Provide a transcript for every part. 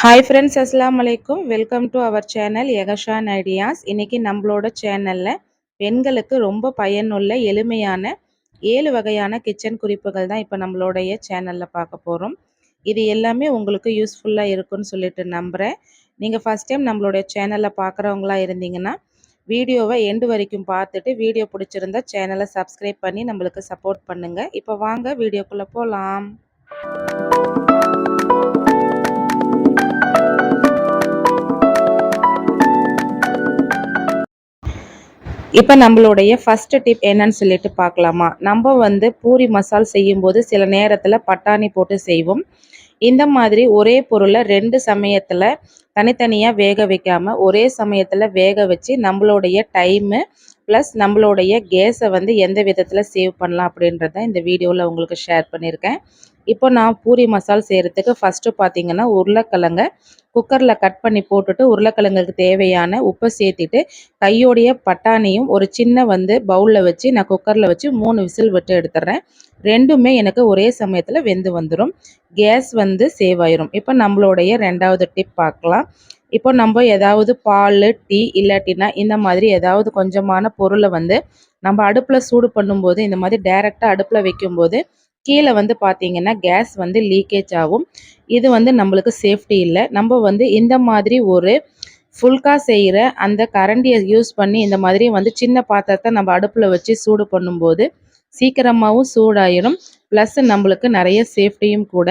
Hi friends அஸ்லாம் வலைக்கும் welcome to our channel எகஷான் ஐடியாஸ் இன்றைக்கி நம்மளோட சேனலில் பெண்களுக்கு ரொம்ப பயனுள்ள எளிமையான ஏழு வகையான கிச்சன் குறிப்புகள் தான் இப்போ நம்மளுடைய சேனலில் பார்க்க போகிறோம் இது எல்லாமே உங்களுக்கு யூஸ்ஃபுல்லாக இருக்குன்னு சொல்லிட்டு நம்புகிறேன் நீங்கள் ஃபஸ்ட் டைம் நம்மளுடைய சேனலில் பார்க்குறவங்களா இருந்தீங்கன்னா வீடியோவை எண்டு வரைக்கும் பார்த்துட்டு வீடியோ பிடிச்சிருந்தா சேனலை சப்ஸ்கிரைப் பண்ணி நம்மளுக்கு சப்போர்ட் பண்ணுங்கள் இப்போ வாங்க வீடியோக்குள்ளே போகலாம் இப்போ நம்மளுடைய ஃபஸ்ட்டு டிப் என்னன்னு சொல்லிட்டு பார்க்கலாமா? நம்ம வந்து பூரி மசால் செய்யும்போது சில நேரத்தில் பட்டாணி போட்டு செய்வோம். இந்த மாதிரி ஒரே பொருளை ரெண்டு சமயத்தில் தனித்தனியாக வேக வைக்காமல் ஒரே சமயத்தில் வேக வச்சு நம்மளுடைய டைமு ப்ளஸ் நம்மளுடைய கேஸை வந்து எந்த விதத்தில் சேவ் பண்ணலாம் அப்படின்றத இந்த வீடியோவில் உங்களுக்கு ஷேர் பண்ணியிருக்கேன். இப்போ நான் பூரி மசால் செய்கிறதுக்கு ஃபஸ்ட்டு பார்த்தீங்கன்னா உருளைக்கிழங்க குக்கரில் கட் பண்ணி போட்டுட்டு உருளைக்கிழங்குக்கு தேவையான உப்பை சேர்த்திட்டு கையோடைய பட்டாணியும் ஒரு சின்ன வந்து பவுலில் வச்சு நான் குக்கரில் வச்சு மூணு விசில் விட்டு எடுத்துடுறேன். ரெண்டுமே எனக்கு ஒரே சமயத்தில் வெந்து வந்துடும் கேஸ் வந்து சேவ் ஆயிரும். இப்போ நம்மளுடைய ரெண்டாவது டிப் பார்க்கலாம் இப்போ நம்ம ஏதாவது பால் டீ இல்லாட்டினா இந்த மாதிரி ஏதாவது கொஞ்சமான பொருளை வந்து நம்ம அடுப்பில் சூடு பண்ணும்போது இந்த மாதிரி டைரெக்டாக அடுப்பில் வைக்கும்போது கீழே வந்து பார்த்தீங்கன்னா கேஸ் வந்து லீக்கேஜ் ஆகும். இது வந்து நம்மளுக்கு சேஃப்டி இல்லை. நம்ம வந்து இந்த மாதிரி ஒரு ஃபுல்கா செய்கிற அந்த கரண்டியை யூஸ் பண்ணி இந்த மாதிரி வந்து சின்ன பாத்திரத்தை நம்ம அடுப்பில் வச்சு சூடு பண்ணும்போது சீக்கிரமாகவும் சூடாயிரும். ப்ளஸ் நம்மளுக்கு நிறைய சேஃப்டியும் கூட.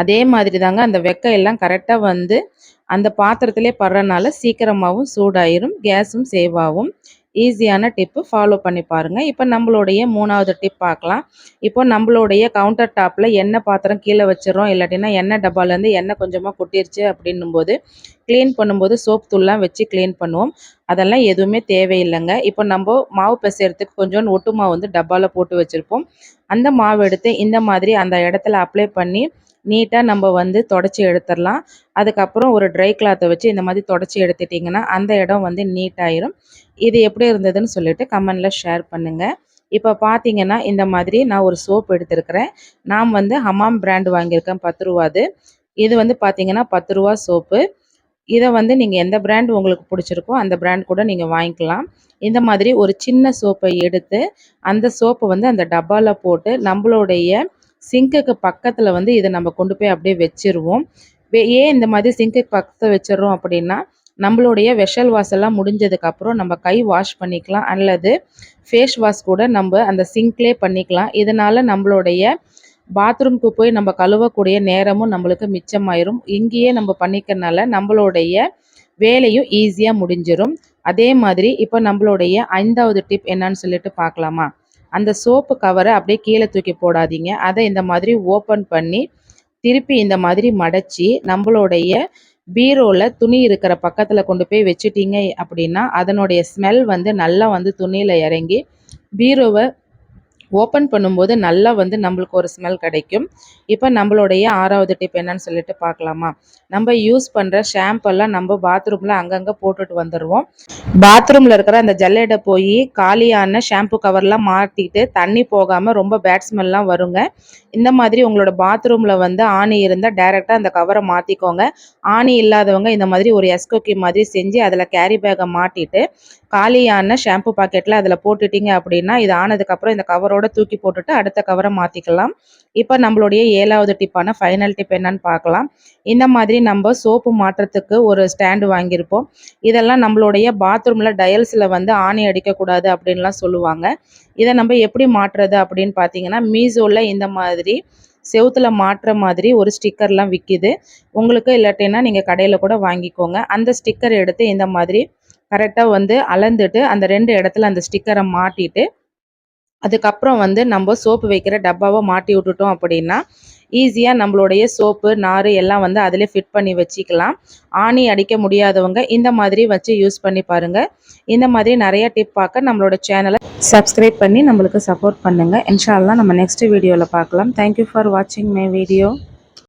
அதே மாதிரி தாங்க அந்த வெக்கை எல்லாம் கரெக்டாக வந்து அந்த பாத்திரத்திலே படுறனால சீக்கிரமாகவும் சூடாயிரும் கேஸும் சேவ் ஆகும். ஈஸியான டிப்பு ஃபாலோ பண்ணி பாருங்கள் இப்போ நம்மளுடைய மூணாவது டிப் பார்க்கலாம் இப்போ நம்மளுடைய கவுண்டர் டாப்பில் எண்ணெய் பாத்திரம் கீழே வச்சிடறோம். இல்லாட்டினா எண்ணெய் டப்பாலேருந்து எண்ணெய் கொஞ்சமாக கொட்டிருச்சு அப்படின்னும் போது க்ளீன் பண்ணும்போது சோப் தூள்லாம் வச்சு க்ளீன் பண்ணுவோம். அதெல்லாம் எதுவுமே தேவையில்லைங்க. இப்போ நம்ம மாவு பிசைறதுக்கு கொஞ்சோண்டு ஒட்டு மாவு வந்து டப்பாவில் போட்டு வச்சுருப்போம். அந்த மாவு எடுத்து இந்த மாதிரி அந்த இடத்துல அப்ளை பண்ணி நீட்டாக நம்ம வந்து தொடச்சி எடுத்துடலாம். அதுக்கப்புறம் ஒரு ட்ரை கிளாத்தை வச்சு இந்த மாதிரி தொடச்சி எடுத்துட்டிங்கன்னா அந்த இடம் வந்து நீட்டாயிரும் இது எப்படி இருந்ததுன்னு சொல்லிட்டு கமெண்டில் ஷேர் பண்ணுங்கள் இப்போ பார்த்தீங்கன்னா இந்த மாதிரி நான் ஒரு சோப் எடுத்திருக்கிறேன். நான் வந்து ஹமாம் பிராண்ட் வாங்கியிருக்கேன் பத்து ரூபாது இது வந்து பார்த்தீங்கன்னா பத்து ரூபா சோப்பு இதை வந்து நீங்கள் எந்த பிராண்ட் உங்களுக்கு பிடிச்சிருக்கோ அந்த பிராண்ட் கூட நீங்கள் வாங்கிக்கலாம். இந்த மாதிரி ஒரு சின்ன சோப்பை எடுத்து அந்த சோப்பை வந்து அந்த டப்பாவில் போட்டு நம்மளுடைய சிங்க்குக்கு பக்கத்தில் வந்து இதை நம்ம கொண்டு போய் அப்படியே வச்சிருவோம். ஏன் இந்த மாதிரி சிங்க்குக்கு பக்கத்தில் வச்சிடுறோம் அப்படின்னா நம்மளுடைய வெஷல் வாஷ் எல்லாம் முடிஞ்சதுக்கப்புறம் நம்ம கை வாஷ் பண்ணிக்கலாம். அல்லது ஃபேஸ் வாஷ் கூட நம்ம அந்த சிங்க்லே பண்ணிக்கலாம். இதனால் நம்மளுடைய பாத்ரூம்க்கு போய் நம்ம கழுவக்கூடிய நேரமும் நம்மளுக்கு மிச்சமாயிரும். இங்கேயே நம்ம பண்ணிக்கிறனால நம்மளுடைய வேலையும் ஈஸியாக முடிஞ்சிடும் அதே மாதிரி இப்போ நம்மளுடைய ஐந்தாவது டிப் என்னன்னு சொல்லிட்டு பார்க்கலாமா? அந்த சோப்பு கவரை அப்படியே கீழே தூக்கி போடாதீங்க. அதை இந்த மாதிரி ஓப்பன் பண்ணி திருப்பி இந்த மாதிரி மடச்சி நம்மளுடைய பீரோவில் துணி இருக்கிற பக்கத்தில் கொண்டு போய் வச்சுட்டீங்க அப்படின்னா அதனுடைய ஸ்மெல் வந்து நல்லா வந்து துணியில் இறங்கி பீரோவை ஓப்பன் பண்ணும்போது நல்லா வந்து நம்மளுக்கு ஒரு ஸ்மெல் கிடைக்கும். இப்போ நம்மளுடைய ஆறாவது டிப் என்னன்னு சொல்லிட்டு பார்க்கலாமா? நம்ம யூஸ் பண்ணுற ஷாம்பெல்லாம் நம்ம பாத்ரூமில் அங்கங்கே போட்டுட்டு வந்துடுவோம் பாத்ரூமில் இருக்கிற அந்த ஜல்லடை போய் காலியான ஷாம்பு கவர்லாம் மாட்டிட்டு தண்ணி போகாமல் ரொம்ப பேட் ஸ்மெல்லாம் வருங்க. இந்த மாதிரி உங்களோட பாத்ரூமில் வந்து ஆணி இருந்தால் டைரெக்டாக அந்த கவரை மாற்றிக்கோங்க ஆணி இல்லாதவங்க இந்த மாதிரி ஒரு எஸ்கோக்கி மாதிரி செஞ்சு அதில் கேரி பேக்கை மாட்டிட்டு காலியான ஷாம்பு பாக்கெட்டில் அதில் போட்டுட்டீங்க அப்படின்னா இது ஆனதுக்கப்புறம் இந்த கவரோட தூக்கி போட்டுட்டு அடுத்த கவரை மாற்றிக்கலாம் இப்போ நம்மளுடைய ஏழாவது டிப்பான ஃபைனல் டிப் என்னன்னு பார்க்கலாம். இந்த மாதிரி நம்ம சோப்பு மாற்றத்துக்கு ஒரு ஸ்டாண்டு வாங்கியிருப்போம். இதெல்லாம் நம்மளுடைய பாத்ரூமில் டயல்ஸில் வந்து ஆணி அடிக்கக்கூடாது அப்படின்லாம் சொல்லுவாங்க. இதை நம்ம எப்படி மாற்றுறது அப்படின்னு பார்த்தீங்கன்னா மீசோவில் இந்த மாதிரி செவுத்தில் மாட்டுற மாதிரி ஒரு ஸ்டிக்கர்லாம் விற்கிது உங்களுக்கு இல்லாட்டினா நீங்கள் கடையில் கூட வாங்கிக்கோங்க. அந்த ஸ்டிக்கர் எடுத்து இந்த மாதிரி கரெக்டாக வந்து அளந்துட்டு அந்த ரெண்டு இடத்துல அந்த ஸ்டிக்கரை மாட்டிட்டு அதுக்கப்புறம் வந்து நம்ம சோப்பு வைக்கிற டப்பாவை மாட்டி விட்டுட்டோம் அப்படின்னா ஈஸியாக நம்மளுடைய சோப்பு நார் எல்லாம் வந்து அதிலே ஃபிட் பண்ணி வச்சுக்கலாம். ஆணி அடிக்க முடியாதவங்க இந்த மாதிரி வச்சு யூஸ் பண்ணி பாருங்கள் இந்த மாதிரி நிறைய டிப் பார்க்க நம்மளோட சேனலை சப்ஸ்கிரைப் பண்ணி நம்மளுக்கு சப்போர்ட் பண்ணுங்கள் இன்ஷால்லாம் நம்ம நெக்ஸ்ட் வீடியோவில் பார்க்கலாம். தேங்க்யூ ஃபார் வாட்சிங் மை வீடியோ